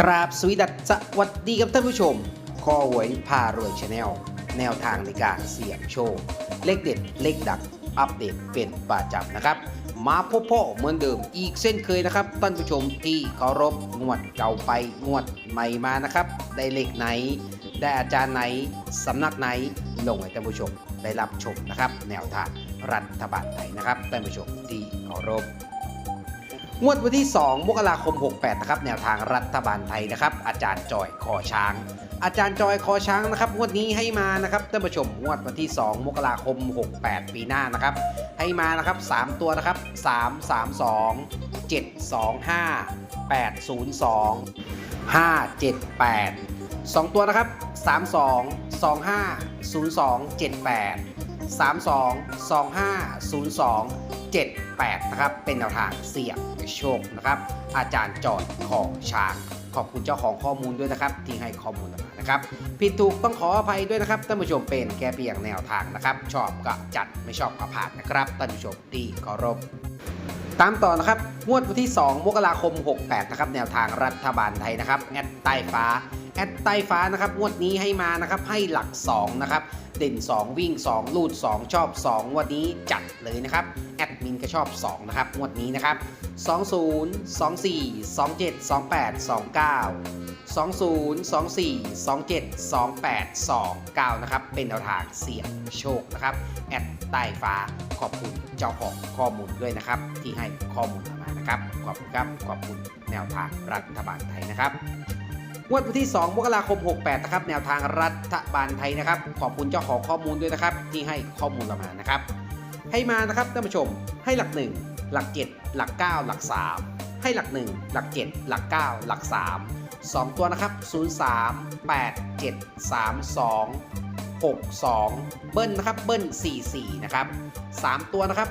กราบสวีดัสวัสดีครับท่านผู้ชม ข้อหวยพารวยชาแนล แนวทางในการเสี่ยงโชค เลขเด็ด เลขดังอัปเดตเป็นประจำนะครับ มาพบพ่อเหมือนเดิมอีกเส้นเคยนะครับ ท่านผู้ชมที่เคารพงวดเก่าไปงวดใหม่มานะครับ ได้เลขไหน ได้อาจารย์ไหน สำนักไหน ลงให้ท่านผู้ชมได้รับชมนะครับ แนวทางรัฐบาลไทยนะครับท่านผู้ชมที่เคารพ งวดวันที่ 2 มกราคม 68 นะครับ แนวทางรัฐบาลไทยนะครับ อาจารย์จอยคอช้าง อาจารย์จอยคอช้างนะครับ งวดนี้ให้มานะครับท่านผู้ชม งวดวันที่ 2 มกราคม 68 ปีหน้านะครับ ให้มานะครับ 3 ตัวนะครับ 3 3 2 7 2 5 8 0 2 5 7 8 2 ตัวนะครับ 3 2 2 5 0 2 7 8 3 2 2 5 0 2 7 8 นะครับ เป็นแนวทางเสี่ยงโชคนะครับ อาจารย์จอดของช้างขอบคุณเจ้าของข้อมูลด้วยนะครับ ที่ให้ข้อมูลมานะครับ ผิดถูกต้องขออภัยด้วยนะครับท่านผู้ชมเป็นแค่เพียงแนวทางนะครับ ชอบก็จัดไม่ชอบก็ผ่านนะครับท่านผู้ชมที่เคารพตามต่อนะครับงวดวันที่ 2 มกราคม 68 นะครับ แนวทางรัฐบาลไทยนะครับแอดใต้ฟ้า แอดใต้ฟ้านะครับงวดนี้ให้มานะครับให้หลัก 2 นะครับ เด่น 2 วิ่ง 2 ลูด 2 ชอบ2งวดนี้จัดเลยนะครับ แอดมินก็ชอบ 2 นะครับ งวดนี้นะครับ 20 24 27 28 29 20 24 27 28 29 นะครับ เป็นแนวทางเสี่ยงโชคนะครับ แอดใต้ฟ้าขอบคุณเจ้าของข้อมูลด้วยนะครับ ที่ให้ข้อมูลมานะครับ ขอบคุณครับ ขอบคุณแนวทางรัฐบาลไทยนะครับ งวดวันที่ 2 มกราคม 68 นะครับ แนวทางรัฐบาลไทยนะครับ ขอบคุณเจ้าของข้อมูลด้วยนะครับ ที่ให้ข้อมูลเรามานะครับ ให้มานะครับท่านผู้ชม ให้หลัก 1 หลัก 7 หลัก 9 หลัก 3 ให้หลัก 1 หลัก 7 หลัก 9 หลัก 3 2 ตัวนะครับ 03 8 7 3 2 6 2 เบิ้ลนะครับ เบิ้ล 44 นะครับ 3 ตัวนะครับ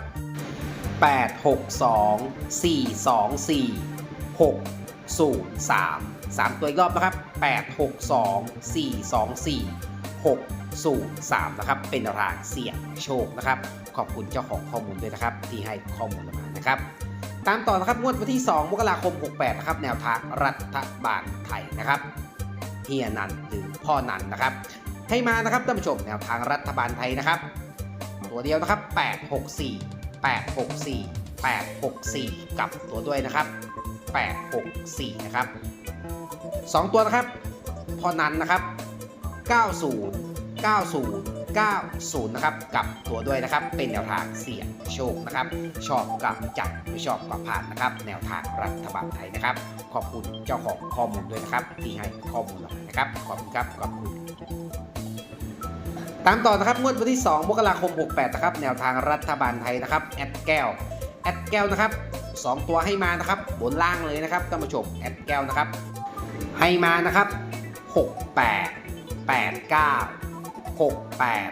8 6 2 4 2 4 6 0 3 3 ตัวอีกรอบนะครับ 8 6 2 4 2 4 6 0 3 นะครับ เป็นแนวทางเสี่ยงโชคนะครับ ขอบคุณเจ้าของข้อมูลด้วยนะครับ ที่ให้ข้อมูลมานะครับ ตามต่อนะครับงวดวันที่ 2 มกราคม 68 นะครับ แนวทางรัฐบาลไทยนะครับเฮียนันหรือพ่อนันนะครับ ให้มานะครับท่านผู้ชมแนวทางรัฐบาลไทยนะครับ ตัวเดียวนะครับ 864 864 864 กับตัวด้วยนะครับ 864 นะครับ 2 ตัวนะครับ พอนั้นนะครับ 90 90 90 นะครับกับตัวด้วยนะครับเป็นแนวทางเสี่ยงโชคนะครับ ชอบกับจัดไม่ชอบกับผ่านนะครับ แนวทางรัฐบาลไทยนะครับ ขอบคุณเจ้าของข้อมูลด้วยนะครับ ที่ให้ข้อมูลเรามานะครับ ขอบคุณครับขอบคุณตามต่อนะครับงวดวันที่2มกราคม 68 นะครับ แนวทางรัฐบาลไทยนะครับ แอดแก้ว แอดแก้วนะครับ 2 ตัวให้มานะครับ บนล่างเลยนะครับท่านผู้ชมแอดแก้วนะครับ ให้มานะครับ 68 89 68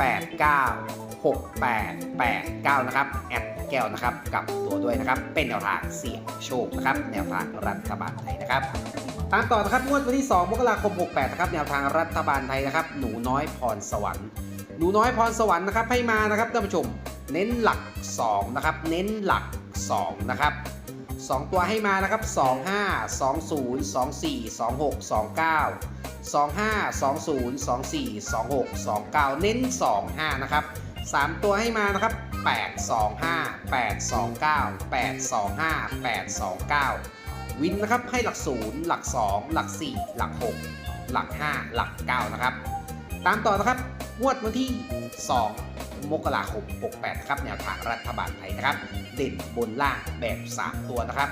89 68 89 นะครับ แอดแก้วนะครับกับตัวด้วยนะครับ เป็นแนวทางเสี่ยงโชคนะครับ แนวทางรัฐบาลไทยนะครับ ตามต่อนะครับงวดวันที่ 2 มกราคม 68 นะครับ แนวทางรัฐบาลไทยนะครับ หนูน้อยพรสวรรค์ หนูน้อยพรสวรรค์นะครับ ให้มานะครับท่านผู้ชม เน้นหลัก 2 นะครับ เน้นหลัก 2 นะครับ 2 ตัวให้มานะครับ 25 20 24 26 29 25 20 24 26 29 เน้น 25 นะครับ 3 ตัวให้มานะครับ 8 25 8 29 8 25 8 29 วินนะครับให้หลัก 0 หลัก 2 หลัก 4 หลัก 6 หลัก 5 หลัก 9 นะครับ ตามต่อนะครับงวดวันที่ 2 มกราคม 68 นะครับ แนวทางรัฐบาลไทยนะครับ เด่นบนล่างแบบ 3 ตัวนะครับ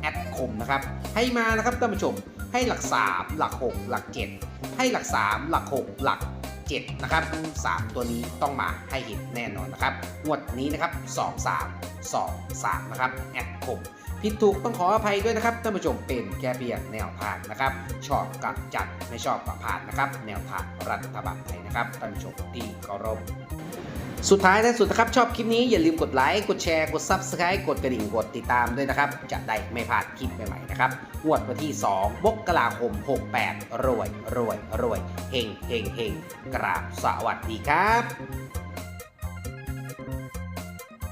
แอดคมนะครับ ให้มานะครับท่านผู้ชม ให้หลัก 3 หลัก 6 หลัก 7 ให้หลัก 3 หลัก 6 หลัก 7 นะครับ 3 ตัวนี้ต้องมาให้เห็นแน่นอนนะครับงวดนี้นะครับ 2 3 2 3 นะครับ แอดคม ผิดถูกต้องขออภัยด้วยนะครับท่านผู้ชมเป็นแค่เพียงแนวทางนะครับ ชอบกับจัดไม่ชอบกับผ่านนะครับ แนวทางรัฐบาลไทยนะครับท่านผู้ชมที่เคารพสุดท้ายและสุดนะครับ ชอบคลิปนี้อย่าลืมกดไลค์กดแชร์กด Subscribe กดกระดิ่งกดติดตามด้วยนะครับ จะได้ไม่พลาดคลิปใหม่ๆนะครับงวดวันที่2มกราคม 68 รวยรวยรวยเฮงเฮงเฮงกราบสวัสดีครับ